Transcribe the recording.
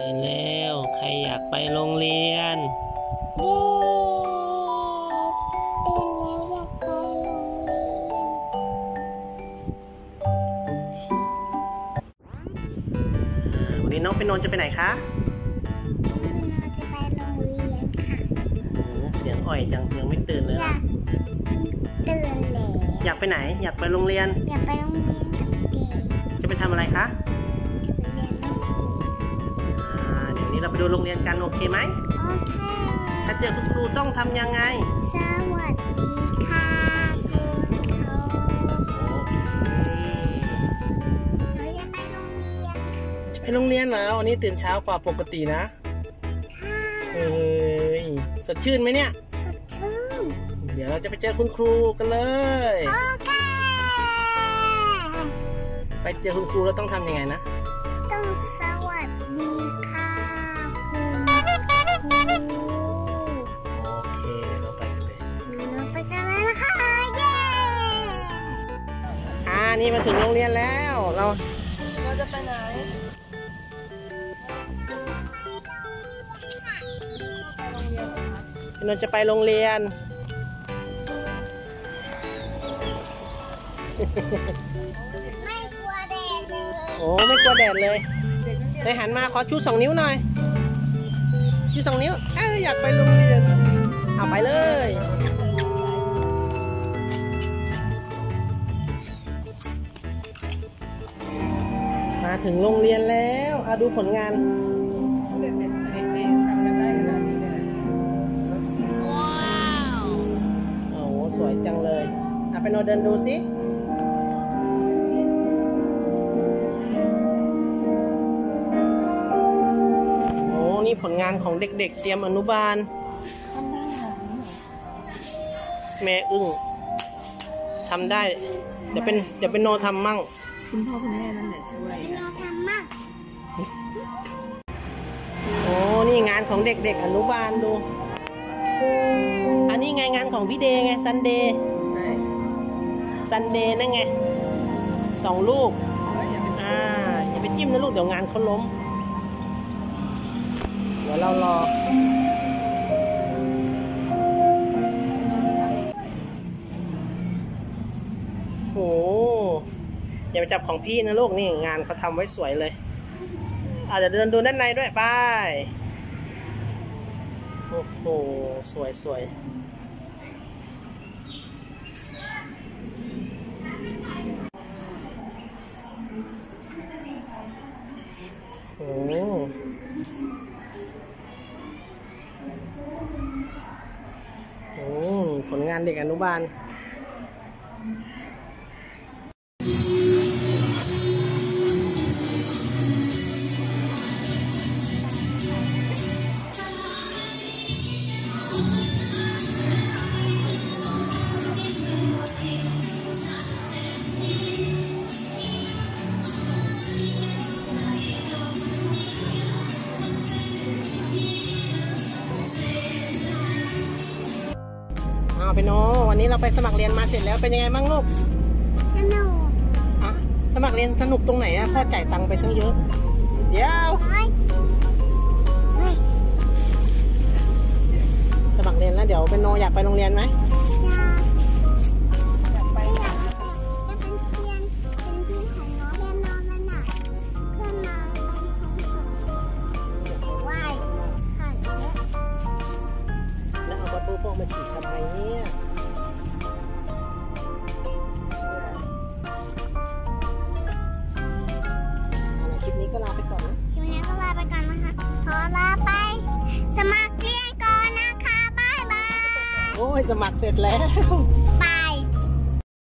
ตื่นแล้ว ใครอยากไปโรงเรียน เย้ตื่นแล้วอยากไปโรงเรียน วันนี้น้องเป็นนนท์จะไปไหนคะเราจะไปโรงเรียนค่ะ อืมเสียงอ่อยจังยังไม่ตื่นเลยอยากตื่นแล้วอยากไปไหน อยากไปโรงเรียน อยากไปโรงเรียนกับเด็กจะไปทำอะไรคะจะ เดี๋ยวนี้เราไปดูโรงเรียนกันโอเคไหมโอเค ถ้าเจอคุณครูต้องทำยังไง สวัสดีค่ะคุณครูโอเคหนูจะไปโรงเรียนจะไปโรงเรียนเหรอวันนี้ตื่นเช้ากว่าปกตินะค่ะเอ้ยสดชื่นไหมเนี่ย สดชื่น เดี๋ยวเราจะไปเจอคุณครูกันเลย โอเค ไปเจอคุณครูแล้วต้องทำยังไงนะ ต้องสวัสดีค่ะคุณครู โอเค เราไปกันเลย เราไปกันเลยนะคะเย้อ่านี่มาถึงโรงเรียนแล้ว เรา เราจะไปไหนพี่นนท์จะไปโรงเรียน ไม่กลัวแดดเลย โอ้ ไม่กลัวแดดเลยเด็กนักเรียนไหนหันมาขอชูสองนิ้วหน่อย ชูสองนิ้วเอ้ยอยากไปโรงเรียนเอาไปเลยมาถึงโรงเรียนแล้วเอาดูผลงานเด็กเด็กเด็กเด็กทำกันได้ขนาดนี้เลยนะโอ้โหสวยจังเลยเอาไปโนเดินดูสิ นี่ผลงานของเด็กๆ เตรียมอนุบาลทำได้เหรอแม่อึ้งทำได้ เดี๋ยวเป็นเดี๋ยวเป็นโนทำมั่ง คุณพ่อคุณแม่นั่นแหละช่วยเราทำมากโอ้นี่งานของเด็กๆ อนุบาลดู อันนี้ไงงานของพี่เดย์ไงซันเดย์ได้ซันเดย์นั่นไงสองลูกแล้วอย่าไปอ่า อย่าไปจิ้มนะลูก เดี๋ยวงานเขาล้มเดี๋ยวเรารอนอนจะทำอีกโหอย่าไปจับของพี่นะลูกนี่งานเขาทำไว้สวยเลยอาจจะเดินดูด้านในด้วยไปโอ้โห สวยสวยโอ้ ผลงานเด็กอนุบาล อ้าวพี่โนวันนี้เราไปสมัครเรียนมาเสร็จแล้วเป็นยังไงบ้างลูกสนุกอะสมัครเรียนสนุกตรงไหนอะพ่อจ่ายตังค์ไปตั้งเยอะ เดี๋ยวเฮ้ยเฮ้ยสมัครเรียนแล้วเดี๋ยวเป็นโนอยากไปโรงเรียนไหม ลาไป สมัครเรียนก่อนนะคะ บ๊ายบาย โอ้ย สมัครเสร็จแล้วบาย